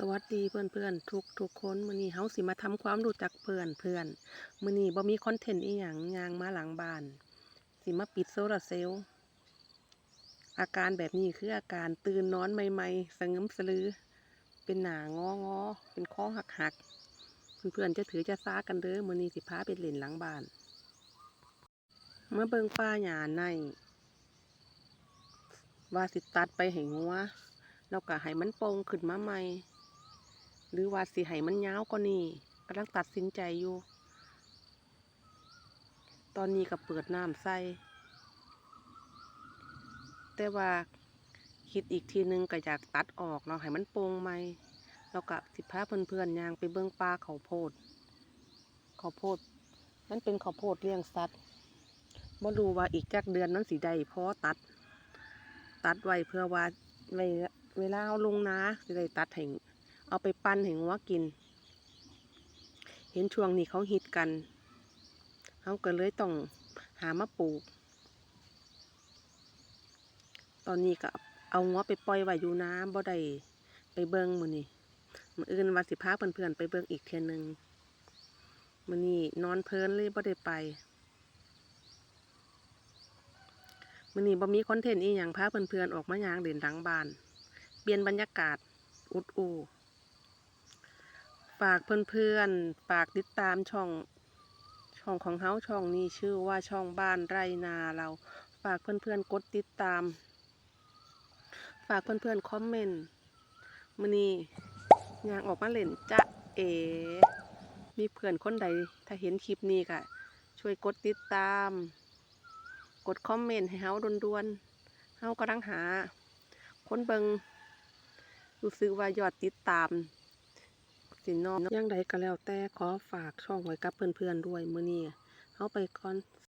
สวัสดีเพื่อนเพื่อนทุกทุกคนมื้อนี้เฮาสิมาทำความรู้จักเพื่อนเพื่อนมื้อนี้บ่มีคอนเทนต์อีหยังยางมาหลังบ้าน สิมาปิดโซลาร์เซลล์อาการแบบนี้คืออาการตื่นนอนใหม่ๆสะงึมสลือ เป็นหนางองอเป็นคอหักหักๆเพื่อนจะถือจะซากันเด้อมื้อนี้สิพาไปเล่นหลังบ้านมาเบิงป้าหญ้าในว่าสิตัดไปให้งัวแล้วก็ให้มันโป่งขึ้นมาใหม่ หรือว่าสิให้มันยาวกว่านี้กำลังตัดสินใจอยู่ ตอนนี้ก็เปิดน้ำใส่แต่ว่าคิดอีกทีนึงก็อยากตัดออกเนาะให้มันโปร่งใหม่แล้วก็สิพาเพื่อนๆย่างไปเบิ่งปลาเขาโพดเขาโพดมันเป็นข้าวโพดเลี้ยงสัตว์บ่รู้ว่าอีกจักเดือนนั้นสิได้พอตัด ตัดไว้เพื่อว่าไว้เวลาเอาลงนาสิได้ตัดให้ เอาไปปั้นให้งัวกิน เห็นช่วงนี้เขาฮิตกันเขาก็เลยต้องหามาปลูก ตอนนี้ก็เอางัวไปปล่อยไว้อยู่น้ำบ่ได้ไปเบิ่งมือนี้มื้ออื่นว่าสิพาเพื่อนๆไปเบิ่งอีกเทื่อหนึงมือนี้นอนเพลินเลยบ่ได้ไปมือนี้บ่มีคอนเทนต์อีหยังพาเพื่อนๆออกมาย่างเด่นหลังบ้าน เปลี่ยนบรรยากาศอุดอู ฝากเพื่อนๆ ฝากติดตามช่อง ช่องของเฮาช่องนี้ชื่อว่าช่องบ้านไรนาเรา ฝากเพื่อนๆ กดติดตาม ฝากเพื่อนๆ คอมเมนต์มือนี้ยางออกมาเล่นจะเอ มีเพื่อนคนใด ถ้าเห็นคลิปนี้ก็ช่วยกดติดตาม กดคอมเมนต์ให้เฮาด่วนๆ เฮากำลังหา คนเบิงรู้สึกว่ายอดติดตาม สินอนยังใดก็แล้วแต่ขอฝากช่องไว้กับเพื่อนๆด้วยมื้อนี้เฮาไปก่อน